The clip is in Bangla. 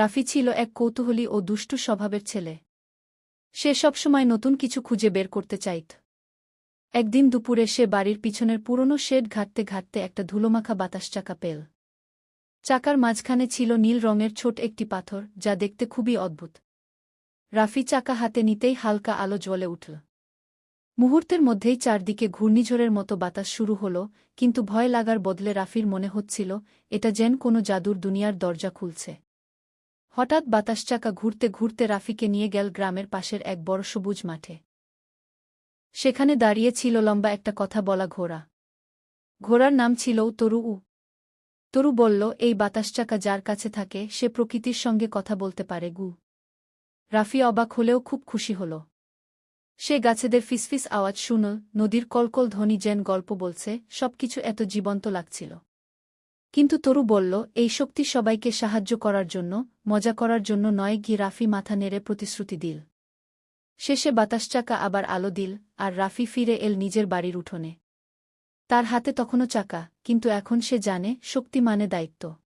রাফি ছিল এক কৌতূহলী ও দুষ্টু স্বভাবের ছেলে। সে সবসময় নতুন কিছু খুঁজে বের করতে চাইত। একদিন দুপুরে সে বাড়ির পিছনের পুরনো শেড ঘাটতে ঘাটতে একটা ধুলোমাখা বাতাস চাকা পেল। চাকার মাঝখানে ছিল নীল রঙের ছোট একটি পাথর, যা দেখতে খুবই অদ্ভুত। রাফি চাকা হাতে নিতেই হালকা আলো জ্বলে উঠল। মুহূর্তের মধ্যেই চারদিকে ঘূর্ণিঝড়ের মতো বাতাস শুরু হল, কিন্তু ভয় লাগার বদলে রাফির মনে হচ্ছিল, এটা যেন কোনো জাদুর দুনিয়ার দরজা খুলছে। হঠাৎ বাতাস চাকা ঘুরতে ঘুরতে রাফিকে নিয়ে গেল গ্রামের পাশের এক বড় সবুজ মাঠে। সেখানে দাঁড়িয়ে ছিল লম্বা একটা কথা বলা ঘোড়া। ঘোড়ার নাম ছিল তরু উ। তরু বলল, এই বাতাস চাকা যার কাছে থাকে, সে প্রকৃতির সঙ্গে কথা বলতে পারে গু। রাফি অবাক হলেও খুব খুশি হল। সে গাছেদের ফিসফিস আওয়াজ শুনল, নদীর কলকল ধ্বনি যেন গল্প বলছে, সবকিছু এত জীবন্ত লাগছিল। কিন্তু তরু বলল, এই শক্তি সবাইকে সাহায্য করার জন্য, মজা করার জন্য নয় গি রাফি মাথা নেড়ে প্রতিশ্রুতি দিল। শেষে বাতাস চাকা আবার আলো দিল, আর রাফি ফিরে এল নিজের বাড়ির উঠোনে। তার হাতে তখনও চাকা, কিন্তু এখন সে জানে, শক্তি মানে দায়িত্ব।